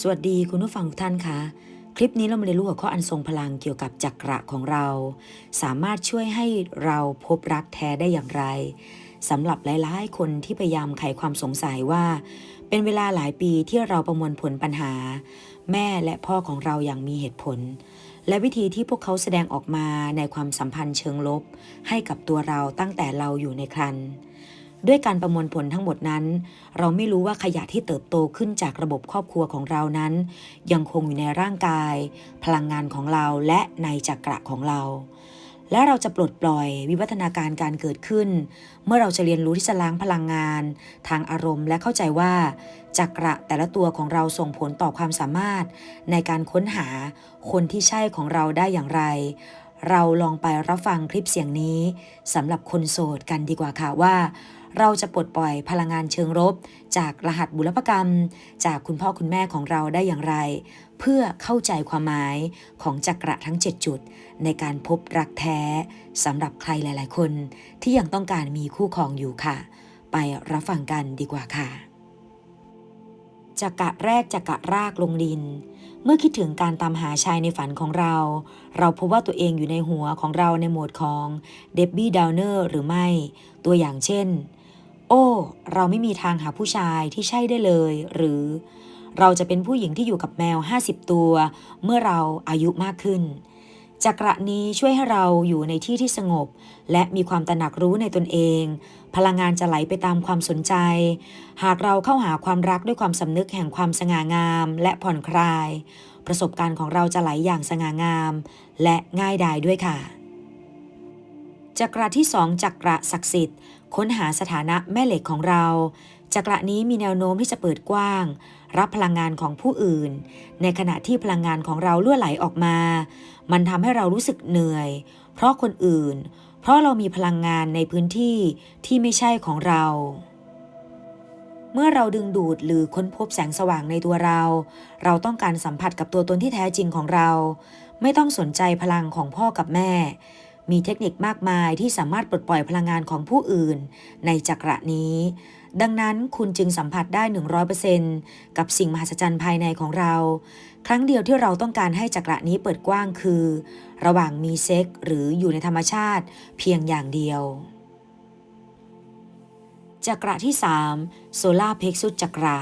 สวัสดีคุณผู้ฟังทุกท่านคะคลิปนี้เรามาเรียนรู้หัวข้ออันทรงพลังเกี่ยวกับจักระของเรา สามารถช่วยให้เราพบรักแท้ได้อย่างไรสำหรับหลายๆ คนที่พยายามไขความสงสัยว่า เป็นเวลาหลายปีที่เราประมวลผลปัญหา แม่และพ่อของเราอย่างมีเหตุผล และวิธีที่พวกเขาแสดงออกมาในความสัมพันธ์เชิงลบ ให้กับตัวเราตั้งแต่เราอยู่ในครรภ์ ด้วยการประมวลผลทั้งหมดนั้น เราไม่รู้ว่าขยะที่เติบโตขึ้นจากระบบครอบครัวของเรานั้น ยังคงอยู่ในร่างกาย พลังงานของเราและในจักระของเรา และเราจะปลดปล่อยวิวัฒนาการการเกิดขึ้น เมื่อเราจะเรียนรู้ที่จะล้างพลังงาน ทางอารมณ์และเข้าใจว่าจักระแต่ละตัวของเราส่งผลต่อความสามารถ ในการค้นหาคนที่ใช่ของเราได้อย่างไรเราลองไปรับฟังคลิปเสียงนี้สำหรับคนโสดกันดีกว่าค่ะว่า เราจะปลดปล่อยพลังงานเชิงลบจากรหัสบุรพกรรม จากคุณพ่อคุณแม่ของเราได้อย่างไร เพื่อเข้าใจความหมายของจักระทั้ง 7 จุด ในการพบรักแท้สำหรับใครหลาย ๆ คน ที่ยังต้องการมีคู่ครองอยู่ค่ะ ไปรับฟังกันดีกว่าค่ะจักระแรกจักระรากลงดิน เมื่อคิดถึงการตามหาชายในฝันของเรา เราพบว่าตัวเองอยู่ในหัวของเราในโหมดของเดบบี้ดาวเนอร์หรือไม่ ตัวอย่างเช่น โอ้ เราไม่มีทางหาผู้ชายที่ใช่ได้เลย หรือเราจะเป็นผู้หญิงที่อยู่กับแมว 50 ตัว เมื่อเราอายุมากขึ้น จักระนี้ช่วยให้เราอยู่ในที่ที่สงบ และมีความตระหนักรู้ในตนเอง พลังงานจะไหลไปตามความสนใจ หากเราเข้าหาความรักด้วยความสำนึกแห่งความสง่างาม และผ่อนคลาย ประสบการณ์ของเราจะไหลอย่างสง่างาม และง่ายดายด้วยค่ะจักระที่สองจักระศักดิ์สิทธิ์ ค้นหาสถานะแม่เหล็กของเรา จักระนี้มีแนวโน้มที่จะเปิดกว้าง รับพลังงานของผู้อื่น ในขณะที่พลังงานของเราล่วไหลออกมา มันทำให้เรารู้สึกเหนื่อย เพราะคนอื่น เพราะเรามีพลังงานในพื้นที่ที่ไม่ใช่ของเรา เมื่อเราดึงดูดหรือค้นพบแสงสว่างในตัวเรา เราต้องการสัมผัสกับตัวตนที่แท้จริงของเรา ไม่ต้องสนใจพลังของพ่อกับแม่ มีเทคนิคมากมายที่สามารถปลดปล่อยพลังงานของผู้อื่น ในจักระนี้ ดังนั้นคุณจึงสัมผัสได้ 100%กับสิ่งมหัศจรรย์ภายในของเรา ครั้งเดียวที่เราต้องการให้จักระนี้เปิดกว้างคือ ระหว่างมีเซ็กหรืออยู่ในธรรมชาติเพียงอย่างเดียวจักระที่ 3 โซลาเพกซุสจักระ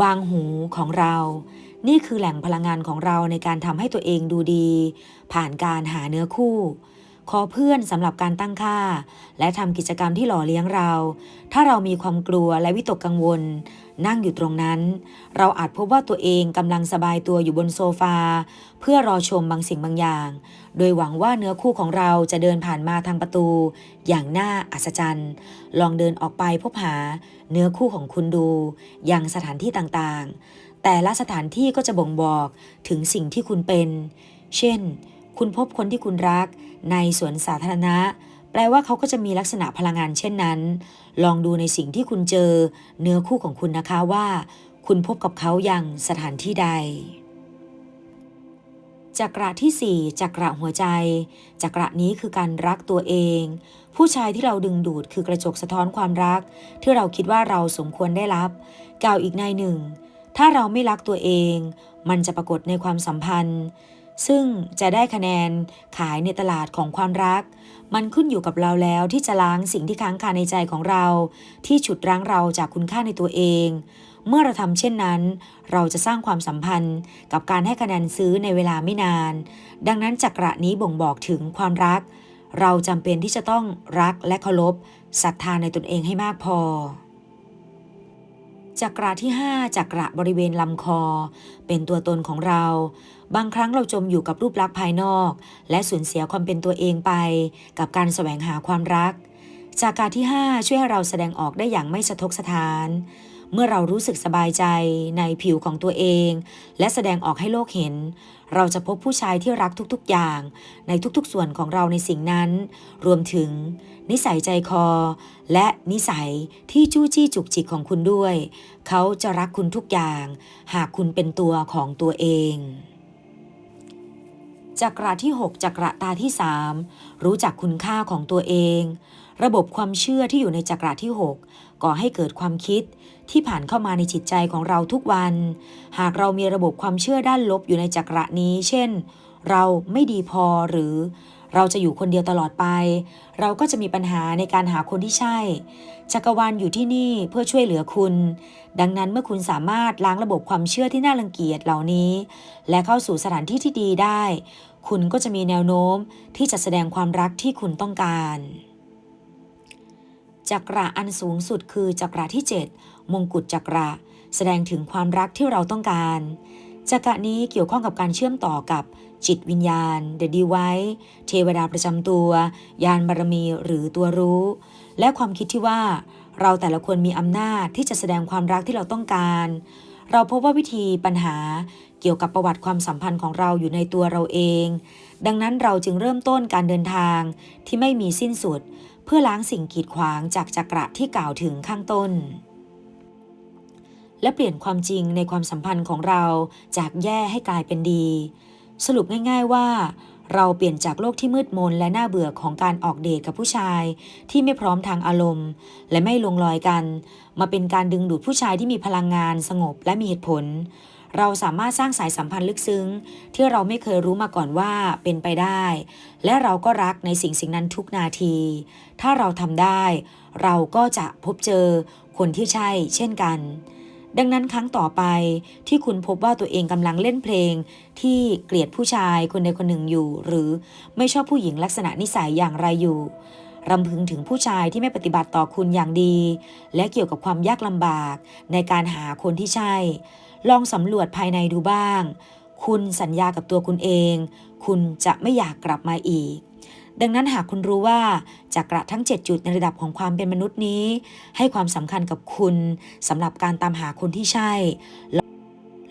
วางหูของเรา นี่คือแหล่งพลังงานของเราในการทำให้ตัวเองดูดี ผ่านการหาเนื้อคู่ ขอเพื่อนสำหรับการตั้งค่า และทำกิจกรรมที่หล่อเลี้ยงเรา ถ้าเรามีความกลัวและวิตกกังวล นั่งอยู่ตรงนั้น เราอาจพบว่าตัวเองกำลังสบายตัวอยู่บนโซฟา เพื่อรอชมบางสิ่งบางอย่าง โดยหวังว่าเนื้อคู่ของเราจะเดินผ่านมาทางประตู อย่างน่าอัศจรรย์ ลองเดินออกไปพบหาเนื้อคู่ของคุณดู อยังสถานที่ต่างๆ แต่ละสถานที่ก็จะบ่งบอกถึงสิ่งที่คุณเป็น เช่น คุณพบคนที่คุณรัก ในสวนสาธารณะ แปลว่าเขาก็จะมีลักษณะพลังงานเช่นนั้น ลองดูในสิ่งที่คุณเจอ เนื้อคู่ของคุณนะคะว่า คุณพบกับเขาอย่างสถานที่ใดจักระที่ 4จักระหัวใจจักระนี้คือการรักตัวเอง ผู้ชายที่เราดึงดูดคือกระจกสะท้อนความรัก ที่เราคิดว่าเราสมควรได้รับ กล่าวอีกในหนึ่ง ถ้าเราไม่รักตัวเอง มันจะปรากฏในความสัมพันธ์ ซึ่งจะได้คะแนนขายในตลาดของความรัก มันขึ้นอยู่กับเราแล้วที่จะล้างสิ่งที่ค้างคาในใจของเรา ที่ฉุดรั้งเราจากคุณค่าในตัวเอง เมื่อเราทำเช่นนั้น เราจะสร้างความสัมพันธ์กับการให้คะแนนซื้อในเวลาไม่นาน ดังนั้นจักระนี้บ่งบอกถึงความรัก เราจำเป็นที่จะต้องรักและเคารพศรัทธาในตนเองให้มากพอ จักระที่ 5จักระบริเวณลำคอ เป็นตัวตนของเรา บางครั้งเราจมอยู่กับรูปลักษณ์ภายนอก และสูญเสียความเป็นตัวเองไป กับการแสวงหาความรักจักระที่ 5 ช่วยให้เราแสดงออกได้อย่างไม่สะทกสะท้าน เมื่อเรารู้สึกสบายใจในผิวของตัวเอง และแสดงออกให้โลกเห็น เราจะพบผู้ชายที่รักทุกๆอย่าง ในทุกๆส่วนของเราในสิ่งนั้น รวมถึง นิสัยใจคอ และนิสัยที่จู้จี้จุกจิกของคุณด้วย เขาจะรักคุณทุกอย่าง หากคุณเป็นตัวของตัวเองจักระที่ 6จักระตาที่ 3 รู้จักคุณค่าของตัวเอง ระบบความเชื่อที่อยู่ในจักระที่ 6 ก่อให้เกิดความคิด ที่ผ่านเข้ามาในจิตใจของเราทุกวัน หากเรามีระบบความเชื่อด้านลบอยู่ในจักระนี้ เช่น เราไม่ดีพอหรือเราจะอยู่คนเดียวตลอดไป เราก็จะมีปัญหาในการหาคนที่ใช่ จักรวาลอยู่ที่นี่เพื่อช่วยเหลือคุณ ดังนั้นเมื่อคุณสามารถล้างระบบความเชื่อที่น่ารังเกียจเหล่านี้ และเข้าสู่สถานที่ที่ดีได้ คุณก็จะมีแนวโน้มที่จะแสดงความรักที่คุณต้องการ จักระอันสูงสุดคือจักระที่ 7 มงกุฎจักระ แสดงถึงความรักที่เราต้องการจักระนี้เกี่ยวข้องกับการเชื่อมต่อกับจิตวิญญาณ เดดีไว้ เทวดาประจำตัว ยานบารมีหรือตัวรู้ และความคิดที่ว่า เราแต่ละคนมีอำนาจที่จะแสดงความรักที่เราต้องการ เราพบว่าวิธีปัญหาเกี่ยวกับประวัติความสัมพันธ์ของเราอยู่ในตัวเราเอง ดังนั้นเราจึงเริ่มต้นการเดินทางที่ไม่มีสิ้นสุด เพื่อล้างสิ่งกีดขวางจากจักระที่กล่าวถึงข้างต้น และเปลี่ยนความจริงในความสัมพันธ์ของเราจากแย่ให้กลายเป็นดี สรุปง่าย ๆว่า เราเปลี่ยนจากโลกที่มืดมนและน่าเบื่อของการออกเดทกับผู้ชาย ที่ไม่พร้อมทางอารมณ์ และไม่ลงรอยกัน มาเป็นการดึงดูดผู้ชายที่มีพลังงานสงบและมีเหตุผล เราสามารถสร้างสายสัมพันธ์ลึกซึ้ง ที่เราไม่เคยรู้มาก่อนว่าเป็นไปได้ และเราก็รักในสิ่งสิ่งนั้นทุกนาที ถ้าเราทำได้ เราก็จะพบเจอคนที่ใช่เช่นกัน ดังนั้นครั้งต่อไปที่คุณพบว่าตัวเองกำลังเล่นเพลง ที่เกลียดผู้ชายคนใดคนหนึ่งอยู่ หรือไม่ชอบผู้หญิงลักษณะนิสัยอย่างไรอยู่รำพึงถึงผู้ชายที่ไม่ปฏิบัติต่อคุณอย่างดี และเกี่ยวกับความยากลำบาก ในการหาคนที่ใช่ ลองสำรวจภายในดูบ้าง คุณสัญญากับตัวคุณเอง คุณจะไม่อยากกลับมาอีก ดังนั้นหากคุณรู้ว่าจักระทั้ง 7 จุดในระดับของความเป็นมนุษย์นี้ ให้ความสำคัญกับคุณสำหรับการตามหาคนที่ใช่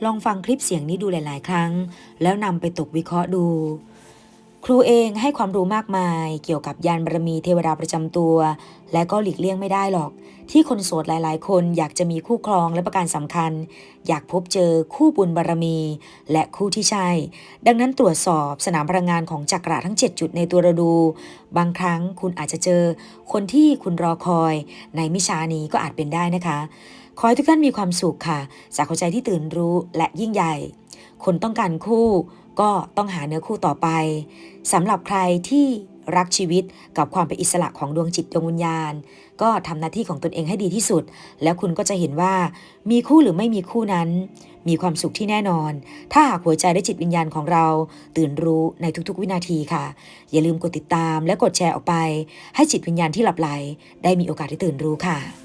ลองฟังคลิปเสียงนี้ดูหลาย ๆ ครั้ง แล้วนำไปตกวิเคราะห์ดู ครูเองให้ความรู้มากมายเกี่ยวกับยานบารมีเทวดาประจำตัว และก็หลีกเลี่ยงไม่ได้หรอก ที่คนโสดหลายๆ คนอยากจะมีคู่ครองและประการสำคัญ อยากพบเจอคู่บุญบารมี และคู่ที่ใช่ ดังนั้นตรวจสอบสนามพลังงานของจักระทั้ง 7 จุดในตัวเราดู บางครั้งคุณอาจจะเจอ คนที่คุณรอคอย ในมิชานี้ก็อาจเป็นได้นะคะ ขอให้ทุกท่านมีความสุขค่ะ จากหัวใจที่ตื่นรู้และยิ่งใหญ่ คนต้องการคู่ก็ต้องหาเนื้อคู่ต่อไปสำหรับใครที่รักชีวิตกับความเป็นอิสระของดวงจิตดวงวิญญาณ ก็ทำหน้าที่ของตนเองให้ดีที่สุด แล้วคุณก็จะเห็นว่ามีคู่หรือไม่มีคู่นั้น มีความสุขที่แน่นอน ถ้าหากหัวใจและจิตวิญญาณของเรา ตื่นรู้ในทุกๆ วินาทีค่ะ อย่าลืมกดติดตามและกดแชร์ออกไป ให้จิตวิญญาณที่หลับไหลได้มีโอกาสได้ตื่นรู้ค่ะ